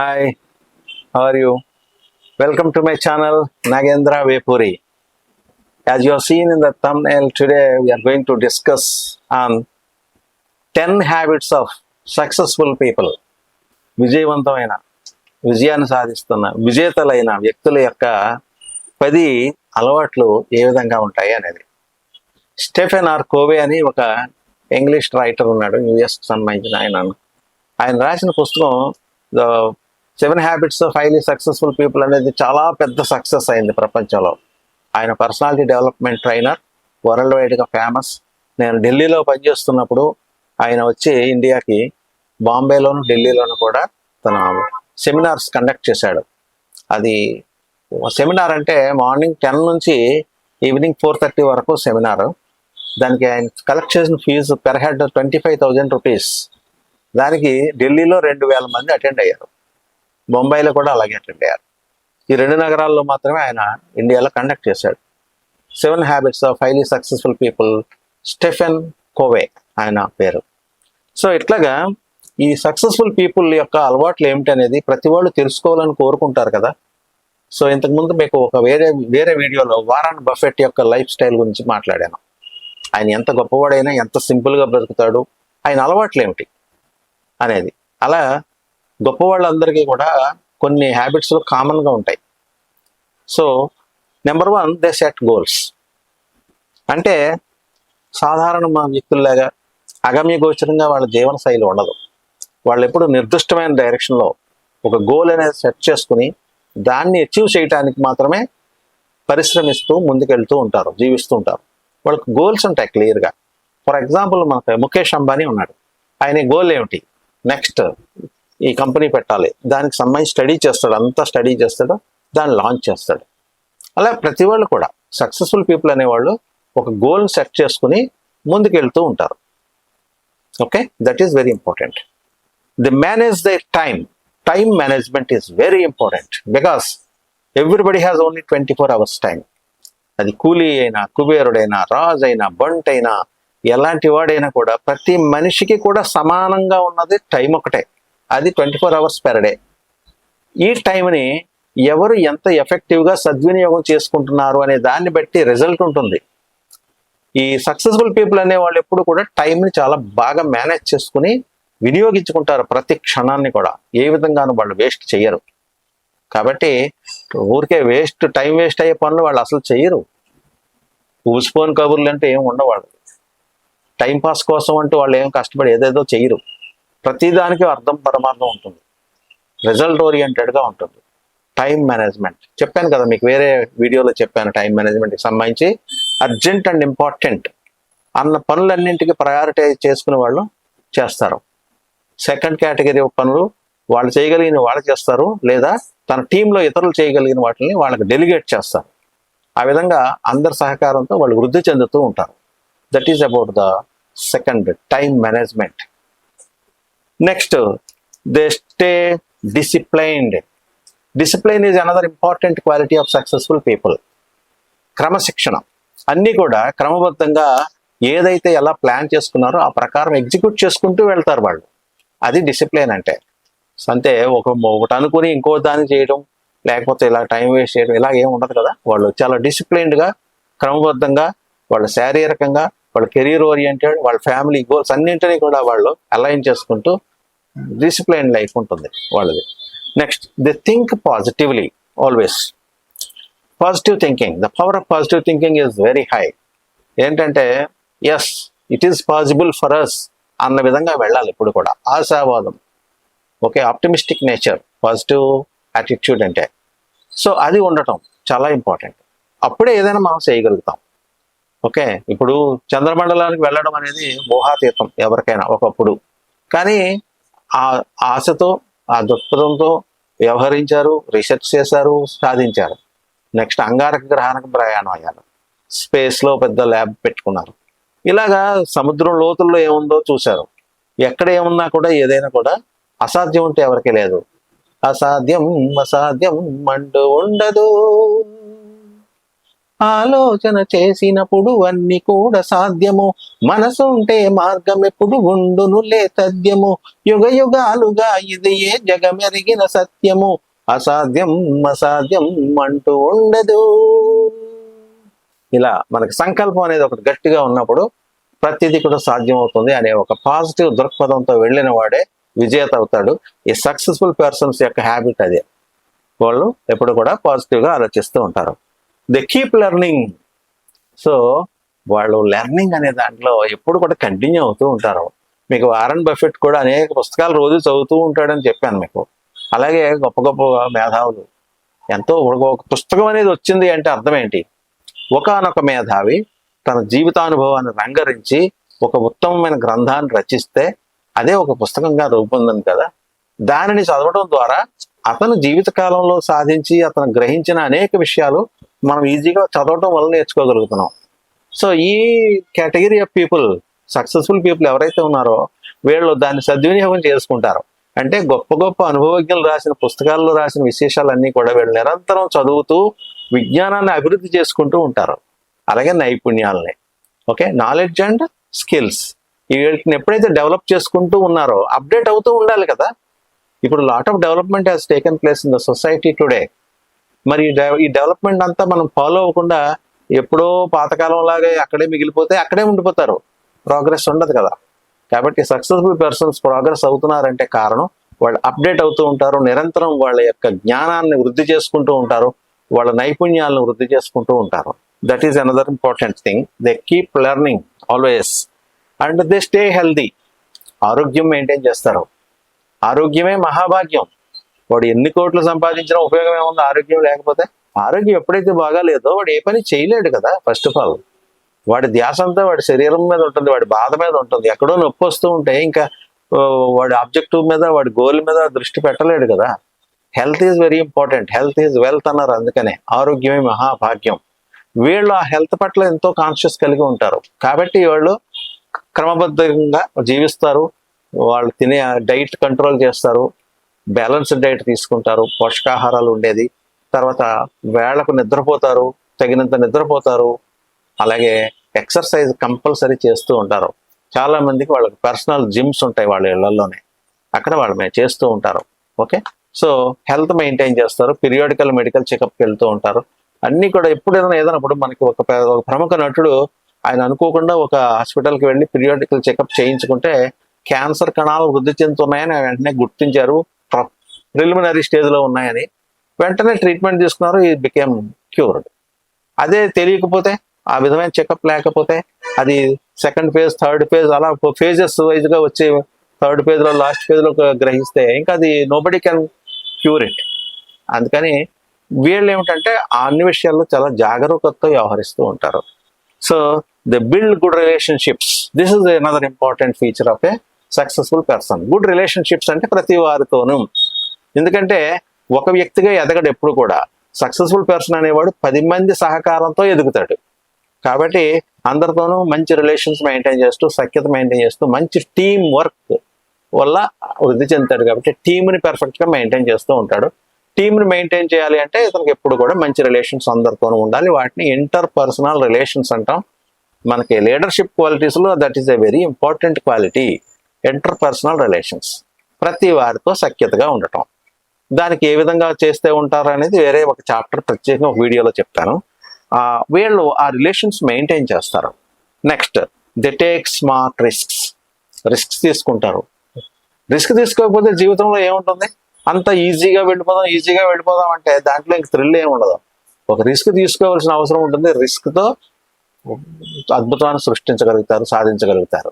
Hi are you welcome to my channel Nagendra Vepuri as your seen in the thumbnail today we're going to discuss on ten habits of successful people విజయవంతమైన విజయాన్ని సాధిస్తున్న విజేతలైన వ్యక్తుల యొక్క పది అలవాట్లు ఏ విధంగా ఉంటాయి అనేది. స్టెఫెన్ ఆర్ కోవే అని ఒక ఇంగ్లీష్ రైటర్ ఉన్నాడు యుఎస్ సంబంధించిన ఆయన ఆయన రాసిన పుస్తకం the seven habits of highly successful people అనేది చాలా పెద్ద సక్సెస్ అయింది ప్రపంచంలో. ఆయన పర్సనాలిటీ డెవలప్మెంట్ ట్రైనర్ వరల్డ్ వైడ్గా ఫేమస్ నేను ఢిల్లీలో పనిచేస్తున్నప్పుడు ఆయన వచ్చి ఇండియాకి బాంబేలోను ఢిల్లీలోను కూడా తన సెమినార్స్ కండక్ట్ చేశాడు. అది సెమినార్ అంటే మార్నింగ్ టెన్ నుంచి ఈవినింగ్ ఫోర్ థర్టీ వరకు సెమినార్ దానికి ఆయన కలెక్ట్ చేసిన fees per head twenty five thousand rupees దానికి ఢిల్లీలో రెండు వేల మంది అటెండ్ అయ్యారు. బొంబాయిలో కూడా అలాగే అటెండ్ అయ్యారు. ఈ రెండు నగరాల్లో మాత్రమే ఆయన ఇండియాలో కండక్ట్ చేశాడు. Seven habits of highly successful people Stephen Covey ఆయన పేరు. సో ఇట్లాగా ఈ సక్సెస్ఫుల్ పీపుల్ యొక్క అలవాట్లు ఏమిటి అనేది ప్రతి వాళ్ళు తెలుసుకోవాలని కోరుకుంటారు కదా. సో ఇంతకుముందు మీకు ఒక వేరే వేరే వీడియోలో వారాన్ బఫెట్ యొక్క లైఫ్ స్టైల్ గురించి మాట్లాడాను. ఆయన ఎంత గొప్పవాడైనా ఎంత సింపుల్గా బ్రతుకుతాడు ఆయన అలవాట్లు ఏమిటి అనేది. అలా గొప్పవాళ్ళందరికీ కూడా కొన్ని హ్యాబిట్స్ కామన్గా ఉంటాయి. So number one they set goals అంటే సాధారణ మా వ్యక్తుల్లాగా అగమ్య గోచరంగా వాళ్ళ జీవన శైలి ఉండదు. వాళ్ళు ఎప్పుడు నిర్దిష్టమైన డైరెక్షన్లో ఒక గోల్ అనేది సెట్ చేసుకుని దాన్ని అచీవ్ చేయడానికి మాత్రమే పరిశ్రమిస్తూ ముందుకెళ్తూ ఉంటారు జీవిస్తూ ఉంటారు. వాళ్ళకి గోల్స్ ఉంటాయి క్లియర్గా ఫర్ ఎగ్జాంపుల్ మనకు ముఖేష్ అంబానీ ఉన్నాడు. ఆయన గోల్ ఏమిటి? నెక్స్ట్ ఈ కంపెనీ పెట్టాలి. దానికి సంబంధించి స్టడీ చేస్తాడు. అంతా స్టడీ చేస్తాడు. దాన్ని లాంచ్ చేస్తాడు. అలా ప్రతి వాళ్ళు కూడా సక్సెస్ఫుల్ పీపుల్ అనేవాళ్ళు ఒక గోల్ సెట్ చేసుకుని ముందుకెళ్తూ ఉంటారు. Okay? That is very important the manage the time time management is very important because everybody has only twenty four hours time అది కూలీ అయినా కుబేరుడైనా రాజు అయినా బంట్ అయినా ఎలాంటి వాడైనా కూడా ప్రతి మనిషికి కూడా సమానంగా ఉన్నది టైం ఒకటే. అది twenty four hours per day ఈ టైంని ఎవరు ఎంత ఎఫెక్టివ్గా సద్వినియోగం చేసుకుంటున్నారు అనే దాన్ని బట్టి రిజల్ట్ ఉంటుంది. ఈ సక్సెస్ఫుల్ పీపుల్ అనే వాళ్ళు ఎప్పుడు కూడా టైంని చాలా బాగా మేనేజ్ చేసుకుని వినియోగించుకుంటారు ప్రతి క్షణాన్ని కూడా. ఏ విధంగానూ వాళ్ళు వేస్ట్ చేయరు. కాబట్టి ఊరికే వేస్ట్ టైం వేస్ట్ అయ్యే పనులు వాళ్ళు అసలు చేయరు. ఊసిపోని కబుర్లు అంటే ఏం ఉండవాళ్ళు టైం పాస్ కోసం అంటూ వాళ్ళు ఏం కష్టపడి ఏదేదో చేయరు. ప్రతిదానికి అర్థం పరమార్థం ఉంటుంది. రిజల్ట్ ఓరియంటెడ్గా ఉంటుంది. టైం మేనేజ్మెంట్ చెప్పాను కదా మీకు వేరే వీడియోలో చెప్పాను టైం మేనేజ్మెంట్కి సంబంధించి. అర్జెంట్ అండ్ ఇంపార్టెంట్ అన్న పనులన్నింటికి ప్రయారిటైజ్ చేసుకునే వాళ్ళు చేస్తారు. సెకండ్ కేటగిరీ పనులు వాళ్ళు చేయగలిగిన వాళ్ళు చేస్తారు. లేదా తన టీంలో ఇతరులు చేయగలిగిన వాటిని వాళ్ళకి డెలిగేట్ చేస్తారు. ఆ విధంగా అందరి సహకారంతో వాళ్ళు వృద్ధి చెందుతూ ఉంటారు. That is about the second time management next they stay disciplined discipline is another important quality of successful people క్రమశిక్షణ అన్నీ కూడా క్రమబద్ధంగా ఏదైతే ఎలా ప్లాన్ చేసుకున్నారో ఆ ప్రకారం ఎగ్జిక్యూట్ చేసుకుంటూ వెళ్తారు వాళ్ళు. అది డిసిప్లైన్ అంటే. అంతే ఒక ఒకటి అనుకుని ఇంకో దాన్ని చేయడం లేకపోతే ఇలా టైం వేస్ట్ చేయడం ఇలా ఏం ఉండదు కదా. వాళ్ళు చాలా డిసిప్లైన్డ్గా క్రమబద్ధంగా వాళ్ళ శారీరకంగా వాళ్ళ కెరీర్ ఓరియంటెడ్ వాళ్ళ ఫ్యామిలీ గోల్స్ అన్నింటినీ కూడా వాళ్ళు అలైన్ చేసుకుంటూ డిసిప్లైన్ లైఫ్ ఉంటుంది వాళ్ళది. Next the think positively always positive thinking the power of positive thinking is very high ఏంటంటే yes it is possible for us అన్న విధంగా వెళ్ళాలి ఇప్పుడు కూడా. ఆశావాదం. Okay optimistic nature positive attitude అంటే. సో అది ఉండటం చాలా ఇంపార్టెంట్ అప్పుడే ఏదైనా మనం చేయగలుగుతాం. ఓకే ఇప్పుడు చంద్రమండలానికి వెళ్ళడం అనేది మోహాతీతం ఎవరికైనా ఒకప్పుడు. కానీ ఆ ఆశతో ఆ దృక్పథంతో వ్యవహరించారు రీసెర్చ్ చేశారు సాధించారు. నెక్స్ట్ అంగారక గ్రహానికి ప్రయాణం అయ్యారు. స్పేస్లో పెద్ద ల్యాబ్ పెట్టుకున్నారు. ఇలాగా సముద్రం లోతుల్లో ఏముందో చూశారు. ఎక్కడ ఏమున్నా కూడా ఏదైనా కూడా అసాధ్యం ఉంటే ఎవరికి లేదు. అసాధ్యం అసాధ్యం మండు ఉండదు. ఆలోచన చేసినప్పుడు అన్ని కూడా సాధ్యము. మనసు ఉంటే మార్గం ఎప్పుడు ఉండునులే తథ్యము యుగ యుగాలుగా ఇది ఏ జగమెరిగిన సత్యము. అసాధ్యం అసాధ్యం అంటూ ఉండదు. ఇలా మనకి సంకల్పం అనేది ఒకటి గట్టిగా ఉన్నప్పుడు ప్రతిదీ కూడా సాధ్యమవుతుంది అనే ఒక పాజిటివ్ దృక్పథంతో వెళ్ళిన వాడే విజేత అవుతాడు. ఈ సక్సెస్ఫుల్ పర్సన్స్ యొక్క హ్యాబిట్ అదే. వాళ్ళు ఎప్పుడు కూడా పాజిటివ్గా ఆలోచిస్తూ ఉంటారు. దే కీప్ లెర్నింగ్ సో వాళ్ళు లెర్నింగ్ అనే దాంట్లో ఎప్పుడు కూడా కంటిన్యూ అవుతూ ఉంటారు. మీకు వారన్ బఫెట్ కూడా అనేక పుస్తకాలు రోజు చదువుతూ ఉంటాడని చెప్పాను మీకు. అలాగే గొప్ప గొప్ప మేధావులు. ఎంతో ఒక పుస్తకం అనేది వచ్చింది అంటే అర్థం ఏంటి? ఒకానొక మేధావి తన జీవితానుభవాన్ని రంగరించి ఒక ఉత్తమమైన గ్రంథాన్ని రచిస్తే అదే ఒక పుస్తకంగా రూపొందింది కదా. దానిని చదవడం ద్వారా అతను జీవిత కాలంలో సాధించి అతను గ్రహించిన అనేక విషయాలు మనం ఈజీగా చదవటం వల్ల నేర్చుకోగలుగుతున్నాం. సో ఈ category of people successful people ఎవరైతే ఉన్నారో వీళ్ళు దాన్ని సద్వినియోగం చేసుకుంటారు. అంటే గొప్ప గొప్ప అనుభవజ్ఞులు రాసిన పుస్తకాల్లో రాసిన విశేషాలన్నీ కూడా వీళ్ళు నిరంతరం చదువుతూ విజ్ఞానాన్ని అభివృద్ధి చేసుకుంటూ ఉంటారు. అలాగే నైపుణ్యాలని. ఓకే? నాలెడ్జ్ అండ్ స్కిల్స్ వీటిని ఎప్పుడైతే డెవలప్ చేసుకుంటూ ఉన్నారో అప్డేట్ అవుతూ ఉండాలి కదా. ఇప్పుడు lot of development has taken place in the society today మరి ఈ ఈ డెవలప్మెంట్ అంతా మనం ఫాలో అవ్వకుండా ఎప్పుడో పాతకాలం లాగా అక్కడే మిగిలిపోతే అక్కడే ఉండిపోతారు. ప్రోగ్రెస్ ఉండదు కదా. కాబట్టి సక్సెస్ఫుల్ పర్సన్స్ ప్రోగ్రెస్ అవుతున్నారంటే కారణం వాళ్ళు అప్డేట్ అవుతూ ఉంటారు. నిరంతరం వాళ్ళ యొక్క జ్ఞానాన్ని వృద్ధి చేసుకుంటూ ఉంటారు. వాళ్ళ నైపుణ్యాలను వృద్ధి చేసుకుంటూ ఉంటారు. That is another important thing they keep learning always and they stay healthy ఆరోగ్యం మెయింటైన్ చేస్తారు. ఆరోగ్యమే మహాభాగ్యం. వాడు ఎన్ని కోట్లు సంపాదించినా ఉపయోగం ఏముంది? ఆరోగ్యం లేకపోతే? ఆరోగ్యం ఎప్పుడైతే బాగాలేదో వాడు ఏ పని చేయలేడు కదా ఫస్ట్ ఆఫ్ ఆల్ వాడి ధ్యాస అంతా వాడి శరీరం మీద ఉంటుంది వాడి బాధ మీద ఉంటుంది. ఎక్కడో నొప్పి వస్తూ ఉంటే ఇంకా వాడి ఆబ్జెక్టివ్ మీద వాడి గోల్ మీద దృష్టి పెట్టలేడు కదా. Health is very important health is wealth అన్నారు అందుకనే. ఆరోగ్యమే మహాభాగ్యం. వీళ్ళు ఆ హెల్త్ పట్ల ఎంతో కాన్షియస్ కలిగి ఉంటారు. కాబట్టి వాళ్ళు క్రమబద్ధంగా జీవిస్తారు. వాళ్ళు తినే డైట్ కంట్రోల్ చేస్తారు. బ్యాలెన్స్డ్ డైట్ తీసుకుంటారు పోషకాహారాలు ఉండేది. తర్వాత వేళకు నిద్రపోతారు తగినంత నిద్రపోతారు అలాగే ఎక్సర్సైజ్ కంపల్సరీ చేస్తూ ఉంటారు. చాలా మందికి వాళ్ళకి పర్సనల్ జిమ్స్ ఉంటాయి వాళ్ళ ఇళ్ళలోనే అక్కడ వాళ్ళు చేస్తూ ఉంటారు. ఓకే? సో హెల్త్ మెయింటైన్ చేస్తారు పీరియాడికల్ మెడికల్ చెకప్కి వెళ్తూ ఉంటారు. అన్ని కూడా ఎప్పుడు ఏదైనా ఏదైనప్పుడు మనకి ఒక ఒక ప్రముఖ నటుడు ఆయన అనుకోకుండా ఒక హాస్పిటల్కి వెళ్ళి పీరియాడికల్ చెకప్ చేయించుకుంటే క్యాన్సర్ కణాలు వృద్ధి చెందుతున్నాయని వెంటనే గుర్తించారు. ప్రిలిమినరీ స్టేజ్లో ఉన్నాయని వెంటనే ట్రీట్మెంట్ తీసుకున్నారు. He became cured. అదే తెలియకపోతే ఆ విధమైన చెకప్ లేకపోతే అది సెకండ్ ఫేజ్ థర్డ్ ఫేజ్ అలా ఫేజెస్ వైజ్గా వచ్చే థర్డ్ ఫేజ్లో లాస్ట్ ఫేజ్లో గ్రహిస్తే ఇంకా అది నోబడి కెన్ క్యూర్ ఇట్ అందుకని వీళ్ళు ఏమిటంటే అన్ని విషయాల్లో చాలా జాగరూకతతో వ్యవహరిస్తూ ఉంటారు. So the build good relationships. This is another important feature of a successful person good relationships అంటే ప్రతి వారితోనూ. ఎందుకంటే ఒక వ్యక్తిగా ఎదగడు ఎప్పుడు కూడా. సక్సెస్ఫుల్ పర్సన్ అనేవాడు పది మంది సహకారంతో ఎదుగుతాడు. కాబట్టి అందరితోనూ మంచి రిలేషన్స్ మెయింటైన్ చేస్తూ సఖ్యత మెయింటైన్ చేస్తూ మంచి టీం వర్క్ వల్ల వృద్ధి చెందుతాడు కాబట్టి టీంని పర్ఫెక్ట్గా మెయింటైన్ చేస్తూ ఉంటాడు. టీంని మెయింటైన్ చేయాలి అంటే ఇతనికి ఎప్పుడు కూడా మంచి రిలేషన్స్ అందరితోనూ ఉండాలి. వాటిని ఇంటర్ పర్సనల్ రిలేషన్స్ అంటాం. మనకి leadership క్వాలిటీస్లో that is a very important quality interpersonal relations. ప్రతి వారితో సఖ్యతగా ఉండటం. దానికి ఏ విధంగా చేస్తే ఉంటారు అనేది వేరే ఒక చాప్టర్ ప్రత్యేకంగా ఒక వీడియోలో చెప్తాను వీళ్ళు ఆ రిలేషన్స్ మెయింటైన్ చేస్తారు. Next the take smart risks risks తీసుకుంటారు. రిస్క్ తీసుకోకపోతే జీవితంలో ఏముంటుంది? అంత ఈజీగా వెళ్ళిపోదాం ఈజీగా వెళ్ళిపోదాం అంటే దాంట్లో ఇంక థ్రిల్ ఏమి ఉండదు. ఒక రిస్క్ తీసుకోవాల్సిన అవసరం ఉంటుంది. రిస్క్తో అద్భుతాన్ని సృష్టించగలుగుతారు సాధించగలుగుతారు.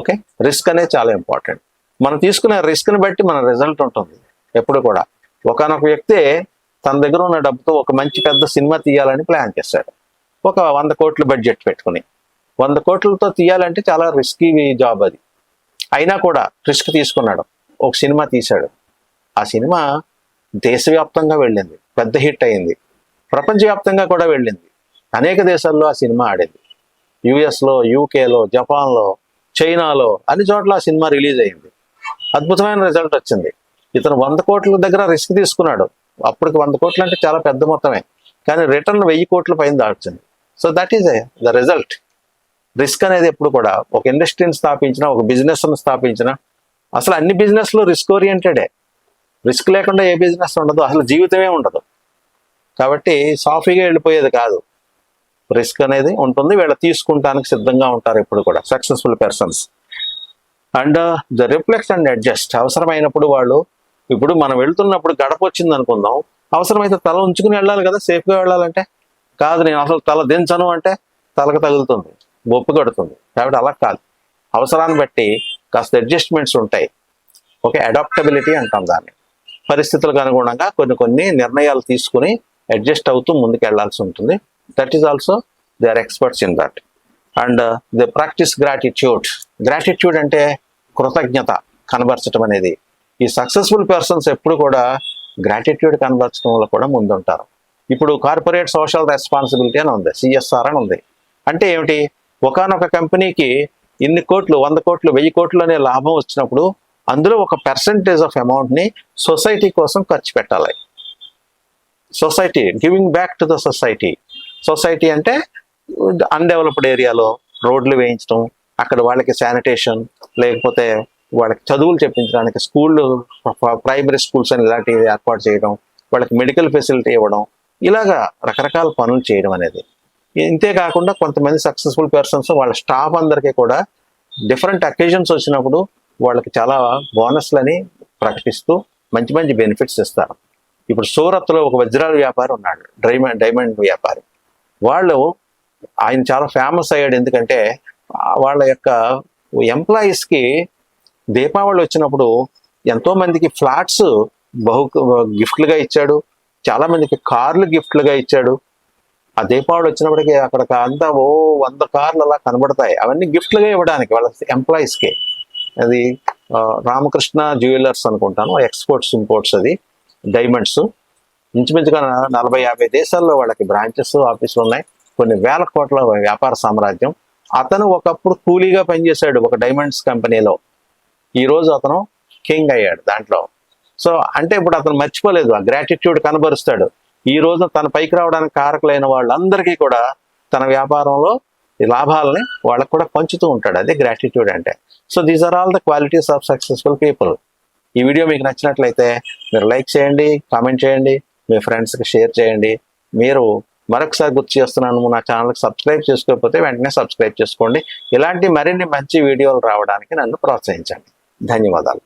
ఓకే రిస్క్ అనేది చాలా ఇంపార్టెంట్ మనం తీసుకునే రిస్క్ని బట్టి మన రిజల్ట్ ఉంటుంది. ఎప్పుడు కూడా. ఒకనొక వ్యక్తి తన దగ్గర ఉన్న డబ్బుతో ఒక మంచి పెద్ద సినిమా తీయాలని ప్లాన్ చేశాడు. ఒక వంద కోట్లు బడ్జెట్ పెట్టుకుని. వంద కోట్లతో తీయాలంటే చాలా రిస్కీ జాబ్ అది. అయినా కూడా రిస్క్ తీసుకున్నాడు. ఒక సినిమా తీశాడు. ఆ సినిమా దేశవ్యాప్తంగా వెళ్ళింది. పెద్ద హిట్ అయింది. ప్రపంచవ్యాప్తంగా కూడా వెళ్ళింది. అనేక దేశాల్లో ఆ సినిమా ఆడింది. యుఎస్లో యూకేలో జపాన్లో చైనాలో అన్ని చోట్ల ఆ సినిమా రిలీజ్ అయింది. అద్భుతమైన రిజల్ట్ వచ్చింది. ఇతను వంద కోట్ల దగ్గర రిస్క్ తీసుకున్నాడు. అప్పటికి వంద కోట్లు అంటే చాలా పెద్ద మొత్తమే. కానీ రిటర్న్ వెయ్యి కోట్ల పైన దాడుతుంది so that is the result risk అనేది ఎప్పుడు కూడా ఒక ఇండస్ట్రీని స్థాపించిన ఒక బిజినెస్ను స్థాపించిన అసలు అన్ని బిజినెస్లు రిస్క్ ఓరియంటెడే రిస్క్ లేకుండా ఏ బిజినెస్ ఉండదు అసలు జీవితమే ఉండదు. కాబట్టి సాఫీగా వెళ్ళిపోయేది కాదు. రిస్క్ అనేది ఉంటుంది వీళ్ళ తీసుకుంటానికి సిద్ధంగా ఉంటారు ఇప్పుడు కూడా successful persons and the reflex and adjust అవసరమైనప్పుడు వాళ్ళు ఇప్పుడు మనం వెళ్తున్నప్పుడు గడప వచ్చింది అనుకుందాం. అవసరమైతే తల ఉంచుకుని వెళ్ళాలి కదా సేఫ్గా వెళ్ళాలంటే? కాదు నేను అసలు తల దించను అంటే తలకు తగులుతుంది బొప్పు కడుతుంది. కాబట్టి అలా కాదు. అవసరాన్ని బట్టి కాస్త అడ్జస్ట్మెంట్స్ ఉంటాయి. ఓకే అడాప్టబిలిటీ అంటాం దాన్ని. పరిస్థితులకు అనుగుణంగా కొన్ని కొన్ని నిర్ణయాలు తీసుకుని అడ్జస్ట్ అవుతూ ముందుకు వెళ్ళాల్సి ఉంటుంది that is also they are experts in that and the practice gratitude gratitude అంటే కృతజ్ఞత కనబరచడం అనేది. ఈ సక్సెస్ఫుల్ పర్సన్స్ ఎప్పుడు కూడా గ్రాటిట్యూడ్ కనబరచడంలో కూడా ముందుంటారు. ఇప్పుడు కార్పొరేట్ సోషల్ రెస్పాన్సిబిలిటీ అని ఉంది సిఎస్ఆర్ అని ఉంది. అంటే ఏమిటి? ఒకనొక కంపెనీకి ఇన్ని కోట్లు వంద కోట్లు వెయ్యి కోట్లు అనే లాభం వచ్చినప్పుడు అందులో ఒక పర్సంటేజ్ ఆఫ్ అమౌంట్ని సొసైటీ కోసం ఖర్చు పెట్టాలి. Society giving back to the society society అంటే అన్డెవలప్డ్ ఏరియాలో రోడ్లు వేయించడం అక్కడ వాళ్ళకి శానిటేషన్ లేకపోతే వాళ్ళకి చదువులు చెప్పించడానికి స్కూళ్ళు ప్రైమరీ స్కూల్స్ అని ఇలాంటివి ఏర్పాటు చేయడం వాళ్ళకి మెడికల్ ఫెసిలిటీ ఇవ్వడం ఇలాగా రకరకాల పనులు చేయడం అనేది. ఇంతే కాకుండా కొంతమంది సక్సెస్ఫుల్ పర్సన్స్ వాళ్ళ స్టాఫ్ అందరికీ కూడా డిఫరెంట్ అకేజన్స్ వచ్చినప్పుడు వాళ్ళకి చాలా బోనస్లని ప్రకటిస్తూ మంచి మంచి బెనిఫిట్స్ ఇస్తారు. ఇప్పుడు సూరత్లో ఒక వజ్రాల వ్యాపారి ఉన్నాడు డైమండ్ డైమండ్ వ్యాపారి. వాళ్ళు ఆయన చాలా ఫేమస్ అయ్యాడు ఎందుకంటే వాళ్ళ యొక్క ఎంప్లాయీస్కి దీపావళి వచ్చినప్పుడు ఎంతో మందికి ఫ్లాట్స్ బహు గిఫ్ట్లుగా ఇచ్చాడు. చాలా మందికి కార్లు గిఫ్ట్లుగా ఇచ్చాడు. ఆ దీపావళి వచ్చినప్పటికీ అక్కడ అంతా ఓ వంద కార్లు అలా కనబడతాయి. అవన్నీ గిఫ్ట్లుగా ఇవ్వడానికి వాళ్ళ ఎంప్లాయీస్కి అది రామకృష్ణ జ్యువెలర్స్ అనుకుంటాను. ఎక్స్పోర్ట్స్ ఇంపోర్ట్స్ అది డైమండ్స్. ఇంచుమించుగా నలభై యాభై దేశాల్లో వాళ్ళకి బ్రాంచెస్ ఆఫీసులు ఉన్నాయి. కొన్ని వేల కోట్ల వ్యాపార సామ్రాజ్యం. అతను ఒకప్పుడు కూలీగా పనిచేశాడు ఒక డైమండ్స్ కంపెనీలో. ఈ రోజు అతను కింగ్ అయ్యాడు దాంట్లో. సో అంటే ఇప్పుడు అతను మర్చిపోలేదు ఆ గ్రాటిట్యూడ్ కనబరుస్తాడు. ఈ రోజు తన పైకి రావడానికి కారకులైన వాళ్ళందరికీ కూడా తన వ్యాపారంలో ఈ లాభాలని వాళ్ళకు కూడా పంచుతూ ఉంటాడు. అదే గ్రాటిట్యూడ్ అంటే. So these are all the qualities of successful people ఈ వీడియో మీకు నచ్చినట్లయితే మీరు లైక్ చేయండి కామెంట్ చేయండి మీ ఫ్రెండ్స్కి షేర్ చేయండి. మీరు మరొకసారి గుర్తు చేస్తున్నాను నా ఛానల్కి సబ్స్క్రైబ్ చేసుకోకపోతే వెంటనే సబ్స్క్రైబ్ చేసుకోండి. ఇలాంటి మరిన్ని మంచి వీడియోలు రావడానికి నన్ను ప్రోత్సహించండి. ధన్యవాదాలు